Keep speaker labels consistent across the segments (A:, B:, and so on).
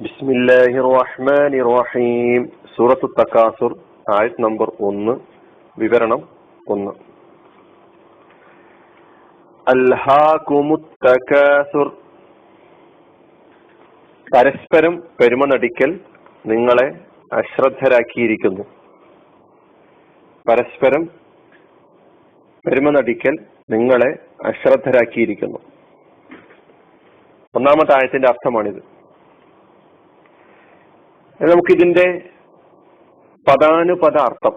A: ബിസ്മില്ലാഹി റഹ്മാൻ റഹീം സൂറത്ത് തക്കാസുർ ആയത് നമ്പർ ഒന്ന്. വിവരണം ഒന്ന്. അൽഹാകുമുത്തകാസുർ പരസ്പരം പെരുമ നടിക്കൽ നിങ്ങളെ അശ്രദ്ധരാക്കിയിരിക്കുന്നു. പരസ്പരം പെരുമ നടിക്കൽ നിങ്ങളെ അശ്രദ്ധരാക്കിയിരിക്കുന്നു. ഒന്നാമത്തെ ആയത്തിന്റെ അർത്ഥമാണിത്. നമുക്കിതിന്റെ പദാനുപദ അർത്ഥം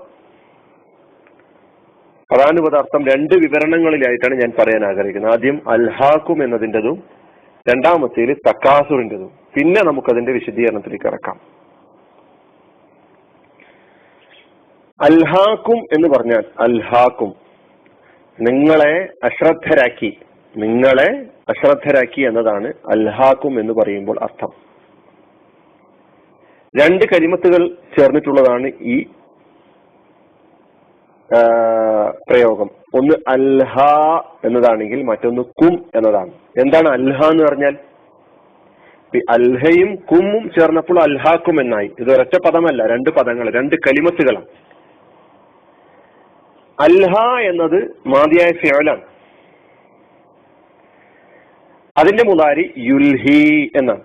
A: പദാനുപദ അർത്ഥം രണ്ട് വിവരണങ്ങളിലായിട്ടാണ് ഞാൻ പറയാൻ ആഗ്രഹിക്കുന്നത്. ആദ്യം അൽഹാക്കും എന്നതിന്റെതും രണ്ടാമത്തേൽ തക്കാസുറിന്റെതും. പിന്നെ നമുക്കതിന്റെ വിശദീകരണത്തിലേക്ക് ഇറക്കാം അൽഹാക്കും എന്ന് പറഞ്ഞാൽ അൽഹാക്കും നിങ്ങളെ അശ്രദ്ധരാക്കി നിങ്ങളെ അശ്രദ്ധരാക്കി എന്നതാണ് അൽഹാക്കും എന്ന് പറയുമ്പോൾ അർത്ഥം. രണ്ട് കരിമത്തുകൾ ചേർന്നിട്ടുള്ളതാണ് ഈ പ്രയോഗം. ഒന്ന് അൽഹ എന്നതാണെങ്കിൽ മറ്റൊന്ന് കും എന്നതാണ്. എന്താണ് അൽഹ എന്ന് പറഞ്ഞാൽ? അൽഹയും കുമ്മും ചേർന്നപ്പോൾ അൽഹാക്കും എന്നായി. ഇത് ഒരൊറ്റ പദമല്ല രണ്ട് പദങ്ങൾ രണ്ട് കലിമത്തുകളാണ് അൽഹ എന്നത് മാതിയായ ഫിയോലാണ് അതിന്റെ മുതാരി യുൽഹി എന്നാണ്.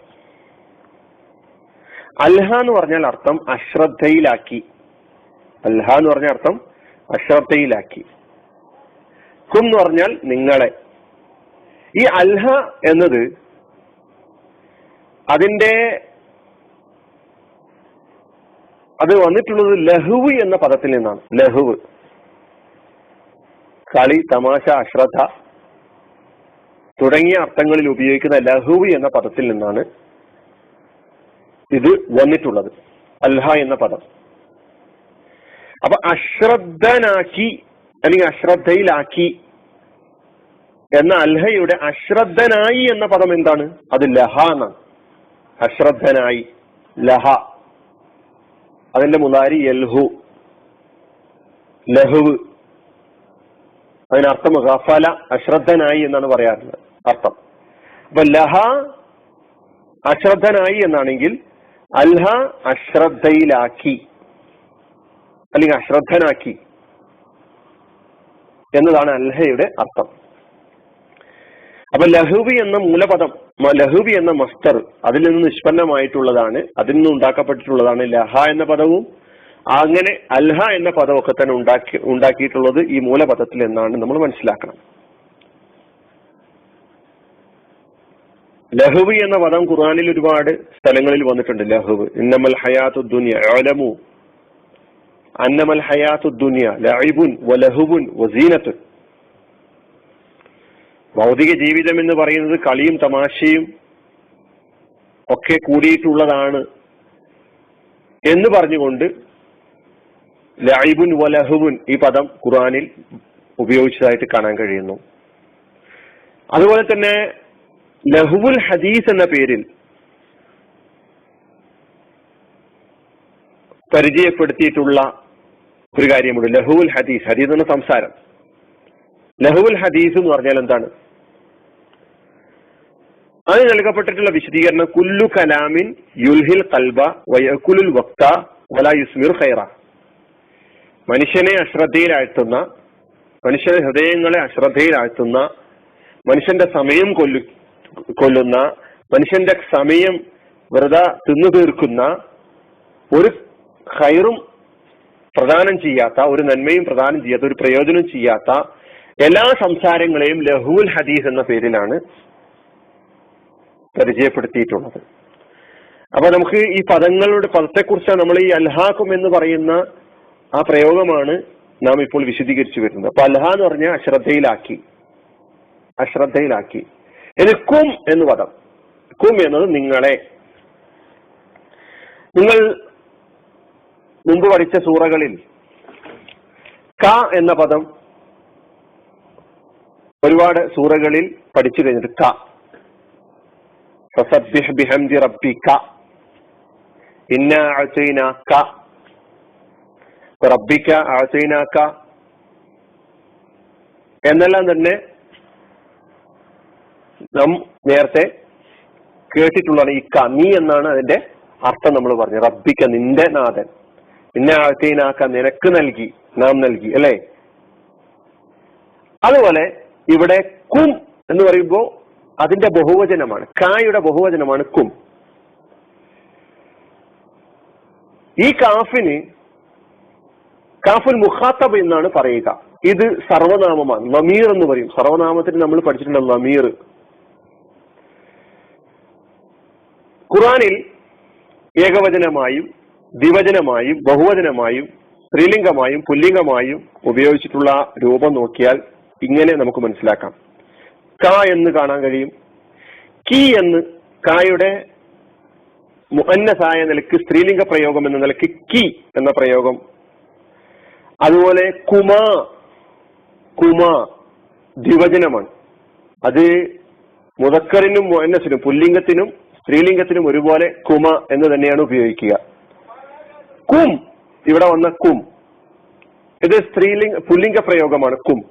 A: അൽഹ എന്ന് പറഞ്ഞാൽ അർത്ഥം അശ്രദ്ധയിലാക്കി. അൽഹ എന്ന് പറഞ്ഞ അർത്ഥം അശ്രദ്ധയിലാക്കി. കും എന്ന് പറഞ്ഞാൽ നിങ്ങളെ. ഈ അൽഹ എന്നത് അതിന്റെ അത് വന്നിട്ടുള്ളത് ലഹുവ് എന്ന പദത്തിൽ നിന്നാണ്. ലഹുവ്. കളി തമാശ അശ്രദ്ധ തുടങ്ങിയ അർത്ഥങ്ങളിൽ ഉപയോഗിക്കുന്ന ലഹുവ് എന്ന പദത്തിൽ നിന്നാണ് ഇത് വന്നിട്ടുള്ളത്. അൽഹ എന്ന പദം. അപ്പൊ അശ്രദ്ധനാക്കി അല്ലെങ്കിൽ അശ്രദ്ധയിലാക്കി എന്ന അൽഹയുടെ അശ്രദ്ധനായി എന്ന പദം എന്താണ്? അത് ലഹ എന്നാണ്. അശ്രദ്ധനായി ലഹ. അതിന്റെ മുതാരി യൽഹു ലഹുവ്. അതിനർത്ഥം ഗഫല അശ്രദ്ധനായി എന്നാണ് പറയാറുള്ളത്. അർത്ഥം. അപ്പൊ ലഹ അശ്രദ്ധനായി എന്നാണെങ്കിൽ അൽഹ അശ്രദ്ധയിലാക്കി. അല്ലെങ്കിൽ അശ്രദ്ധനാക്കി. എന്നതാണ് അൽഹയുടെ അർത്ഥം. അപ്പൊ ലഹുബി എന്ന മൂലപദം ലഹുബി എന്ന മസ്തർ അതിൽ നിന്ന് നിഷ്പന്നമായിട്ടുള്ളതാണ് അതിൽ നിന്ന് ഉണ്ടാക്കപ്പെട്ടിട്ടുള്ളതാണ് ലഹ എന്ന പദവും അങ്ങനെ അൽഹ എന്ന പദമൊക്കെ തന്നെ ഉണ്ടാക്കി ഉണ്ടാക്കിയിട്ടുള്ളത് ഈ മൂലപദത്തിൽ എന്നാണ് നമ്മൾ മനസ്സിലാക്കണം. ലഹുവ് എന്ന പദം ഖുർആാനിൽ ഒരുപാട് സ്ഥലങ്ങളിൽ വന്നിട്ടുണ്ട് ലഹുവ്. ഇന്നമൽ ഹയാത്തു ദുനിയ അലമു അന്നമൽ ഹയാത്തു ദുനിയ ലഹിബുൻ വലഹുബുൻ വസീനത്തുൻ ഭൗതിക ജീവിതം എന്ന് പറയുന്നത് കളിയും തമാശയും ഒക്കെ കൂടിയിട്ടുള്ളതാണ് എന്ന് പറഞ്ഞുകൊണ്ട് ലൈബുൻ വലഹുബുൻ ഈ പദം ഖുർആാനിൽ ഉപയോഗിച്ചതായിട്ട് കാണാൻ കഴിയുന്നു. അതുപോലെ തന്നെ ലഹുവുൽ ഹദീസ് എന്ന പേരിൽ പരിചയപ്പെടുത്തിയിട്ടുള്ള ഒരു കാര്യമുണ്ട്. ലഹുവുൽ ഹദീസ് ഹദീസ് എന്ന സംസാരം. ലഹുവുൽ ഹദീസ് എന്ന് പറഞ്ഞാൽ എന്താണ്? അതിന് നൽകപ്പെട്ടിട്ടുള്ള വിശദീകരണം കുല്ലു കലാമിൻ യുൽഹിൽ കൽബ വയക്കുലുൽ വക്ത വല യുസ്മിർ ഖൈറ. മനുഷ്യനെ അശ്രദ്ധയിലാഴ്ത്തുന്ന മനുഷ്യന്റെ ഹൃദയങ്ങളെ അശ്രദ്ധയിലാഴ്ത്തുന്ന മനുഷ്യന്റെ സമയം കൊല്ലു കൊല്ലുന്ന മനുഷ്യന്റെ സമയം വെറുതെ തിന്നു തീർക്കുന്ന ഒരു ഹൈറും പ്രദാനം ചെയ്യാത്ത ഒരു നന്മയും പ്രദാനം ചെയ്യാത്ത ഒരു പ്രയോജനം ചെയ്യാത്ത എല്ലാ സംസാരങ്ങളെയും ലഹുൽ ഹദീസ് എന്ന പേരിലാണ് പരിചയപ്പെടുത്തിയിട്ടുള്ളത്. അപ്പൊ നമുക്ക് ഈ പദങ്ങളുടെ പദത്തെക്കുറിച്ച് നമ്മൾ ഈ അൽഹാക്കും എന്ന് പറയുന്ന ആ പ്രയോഗമാണ് നാം ഇപ്പോൾ വിശദീകരിച്ചു വരുന്നത്. അപ്പൊ അൽഹ എന്ന് പറഞ്ഞാൽ അശ്രദ്ധയിലാക്കി. അശ്രദ്ധയിലാക്കി. ഇനി കും എന്ന് പദം. കും എന്നത് നിങ്ങളെ. നിങ്ങൾ മുമ്പ് പഠിച്ച സൂറകളിൽ ക എന്ന പദം ഒരുപാട് സൂറകളിൽ പഠിച്ചു കഴിഞ്ഞിട്ട് ക. എന്നെല്ലാം തന്നെ നാം നേരത്തെ കേട്ടിട്ടുള്ളതാണ് ഈ കമി എന്നാണ് അതിന്റെ അർത്ഥം നമ്മൾ പറഞ്ഞു റബ്ബിക്ക നിന്റെ നാഥൻ. നിന്നെ ആഴ്ത്തീനാക്ക നിനക്ക് നൽകി നാം നൽകി അല്ലേ? അതുപോലെ ഇവിടെ കും എന്ന് പറയുമ്പോൾ അതിന്റെ ബഹുവചനമാണ്. കായുടെ ബഹുവചനമാണ് കും. ഈ കാഫിന് കാഫുൽ മുഖാത്തബ് എന്നാണ് പറയുക. ഇത് സർവനാമമാണ്. ലമീർ എന്ന് പറയും. സർവനാമത്തിന് നമ്മൾ പഠിച്ചിട്ടുണ്ട് ലമീർ ഖുറാനിൽ ഏകവചനമായും ദ്വിവചനമായും ബഹുവചനമായും സ്ത്രീലിംഗമായും പുല്ലിംഗമായും ഉപയോഗിച്ചിട്ടുള്ള രൂപം നോക്കിയാൽ ഇങ്ങനെ നമുക്ക് മനസ്സിലാക്കാം. ക എന്ന് കാണാൻ കഴിയും. കി എന്ന് കായുടെ മുഅന്നസായ നിലയ്ക്ക് സ്ത്രീലിംഗ പ്രയോഗം എന്ന നിലയ്ക്ക് കി എന്ന പ്രയോഗം. അതുപോലെ കുമ കുമാ ദ്വിവചനമാണ്. അത് മുതക്കറിനും മുഅന്നസിനും പുല്ലിംഗത്തിനും സ്ത്രീലിംഗത്തിനും ഒരുപോലെ കുമ എന്ന് തന്നെയാണ് ഉപയോഗിക്കുക. കും. ഇവിടെ വന്ന കും. ഇത് സ്ത്രീലിംഗ പുല്ലിംഗ പ്രയോഗമാണ് കും.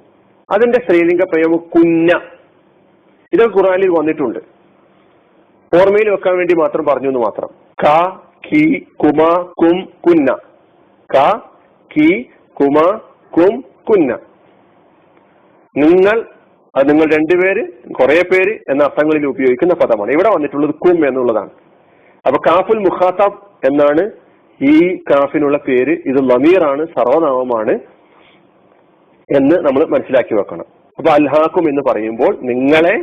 A: അതിന്റെ സ്ത്രീലിംഗ പ്രയോഗം കുഞ്ഞ. ഇത് ഖുറാനിൽ വന്നിട്ടുണ്ട്. ഓർമ്മയിൽ വെക്കാൻ വേണ്ടി മാത്രം പറഞ്ഞു എന്ന് മാത്രം. ക കി കുമ കും കുന്ന. ക കി കുമ കും കുന്ന. നിങ്ങൾ അത് നിങ്ങൾ രണ്ടുപേര് കുറെ പേര് എന്ന അർത്ഥങ്ങളിൽ ഉപയോഗിക്കുന്ന പദമാണ്. ഇവിടെ വന്നിട്ടുള്ളത് കും എന്നുള്ളതാണ്. അപ്പൊ കാഫുൽ മുഖാത്താബ് എന്നാണ് ഈ കാഫിനുള്ള പേര്. ഇത് ലമീറാണ് സർവനാമമാണ് എന്ന് നമ്മൾ മനസ്സിലാക്കി വെക്കണം. അപ്പൊ അൽഹാക്കും എന്ന് പറയുമ്പോൾ നിങ്ങളെ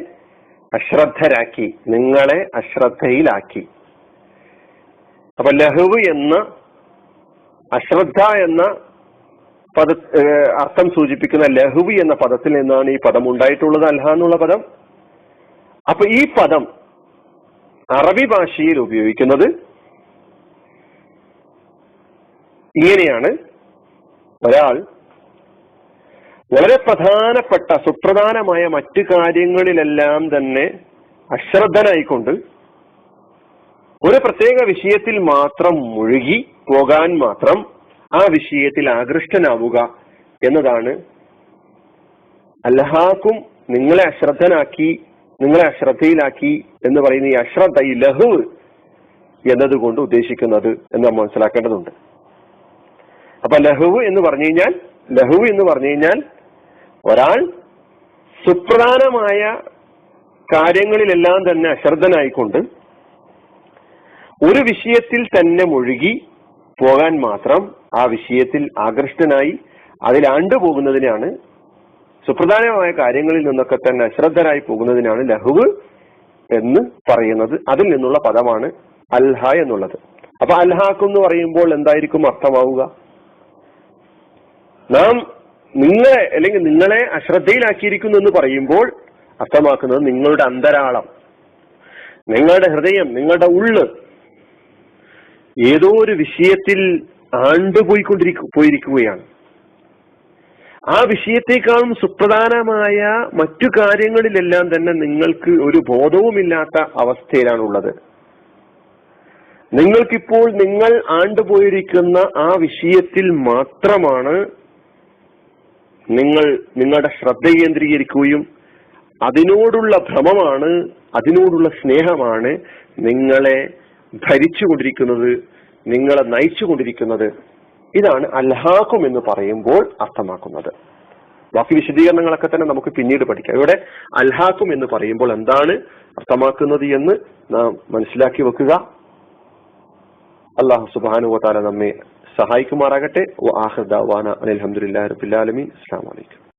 A: അശ്രദ്ധരാക്കി നിങ്ങളെ അശ്രദ്ധയിലാക്കി. അപ്പൊ ലഹുവ് എന്ന അശ്രദ്ധ എന്ന പദ അർത്ഥം സൂചിപ്പിക്കുന്ന ലഹുവി എന്ന പദത്തിൽ നിന്നാണ് ഈ പദം ഉണ്ടായിട്ടുള്ളത് അൽഹ എന്നുള്ള പദം. അപ്പൊ ഈ പദം അറബി ഭാഷയിൽ ഉപയോഗിക്കുന്നത് ഇങ്ങനെയാണ്. ഒരാൾ വളരെ പ്രധാനപ്പെട്ട സുപ്രധാനമായ മറ്റു കാര്യങ്ങളിലെല്ലാം തന്നെ അശ്രദ്ധനായിക്കൊണ്ട് ഒരു പ്രത്യേക വിഷയത്തിൽ മാത്രം മുഴുകി പോകാൻ മാത്രം ആ വിഷയത്തിൽ ആകൃഷ്ടനാവുക എന്നതാണ്. അല്ലഹാക്കും നിങ്ങളെ അശ്രദ്ധനാക്കി നിങ്ങളെ അശ്രദ്ധയിലാക്കി എന്ന് പറയുന്ന ഈ അശ്രദ്ധ ഈ ലഹു എന്നതുകൊണ്ട് ഉദ്ദേശിക്കുന്നത് എന്ന് നമ്മൾ മനസ്സിലാക്കേണ്ടതുണ്ട്. അപ്പൊ ലഹുവ് എന്ന് പറഞ്ഞു കഴിഞ്ഞാൽ ലഹുവ് എന്ന് പറഞ്ഞു കഴിഞ്ഞാൽ ഒരാൾ സുപ്രധാനമായ കാര്യങ്ങളിലെല്ലാം തന്നെ അശ്രദ്ധനായിക്കൊണ്ട് ഒരു വിഷയത്തിൽ തന്നെ മുഴുകി പോകാൻ മാത്രം ആ വിഷയത്തിൽ ആകൃഷ്ടനായി അതിൽ ആണ്ടുപോകുന്നതിനാണ് സുപ്രധാനമായ കാര്യങ്ങളിൽ നിന്നൊക്കെ തന്നെ അശ്രദ്ധരായി പോകുന്നതിനാണ് ലഹുവ് എന്ന് പറയുന്നത്. അതിൽ നിന്നുള്ള പദമാണ് അൽഹ എന്നുള്ളത്. അപ്പൊ അൽഹാഖ് എന്ന് പറയുമ്പോൾ എന്തായിരിക്കും അർത്ഥമാവുക? നാം നിങ്ങളെ അല്ലെങ്കിൽ നിങ്ങളെ അശ്രദ്ധയിലാക്കിയിരിക്കുന്നു എന്ന് പറയുമ്പോൾ അർത്ഥമാക്കുന്നത് നിങ്ങളുടെ അന്തരാളം. നിങ്ങളുടെ ഹൃദയം നിങ്ങളുടെ ഉള്ള് ഏതോ ഒരു വിഷയത്തിൽ ആണ്ടുപോയിക്കൊണ്ടിരിക്കും പോയിരിക്കുകയാണ്. ആ വിഷയത്തെക്കാളും സുപ്രധാനമായ മറ്റു കാര്യങ്ങളിലെല്ലാം തന്നെ നിങ്ങൾക്ക് ഒരു ബോധവുമില്ലാത്ത അവസ്ഥയിലാണുള്ളത്. നിങ്ങൾക്കിപ്പോൾ നിങ്ങൾ ആണ്ടുപോയിരിക്കുന്ന ആ വിഷയത്തിൽ മാത്രമാണ് നിങ്ങൾ നിങ്ങളുടെ ശ്രദ്ധ കേന്ദ്രീകരിക്കുകയും അതിനോടുള്ള ഭ്രമമാണ് അതിനോടുള്ള സ്നേഹമാണ് നിങ്ങളെ ഭരിച്ചുകൊണ്ടിരിക്കുന്നത് നിങ്ങളെ നയിച്ചുകൊണ്ടിരിക്കുന്നത് ഇതാണ് അൽഹാക്കും എന്ന് പറയുമ്പോൾ അർത്ഥമാക്കുന്നത്. ബാക്കി വിശദീകരണങ്ങളൊക്കെ തന്നെ നമുക്ക് പിന്നീട് പഠിക്കാം. ഇവിടെ അൽഹാക്കും എന്ന് പറയുമ്പോൾ എന്താണ് അർത്ഥമാക്കുന്നത് എന്ന് നാം മനസ്സിലാക്കി വെക്കുക. അള്ളാഹു സുബാനുവതാല നമ്മെ സഹായിക്കുമാറാകട്ടെ. അലഹമുല്ലാ റബിലാലമി അസ്സാം വലൈക്കും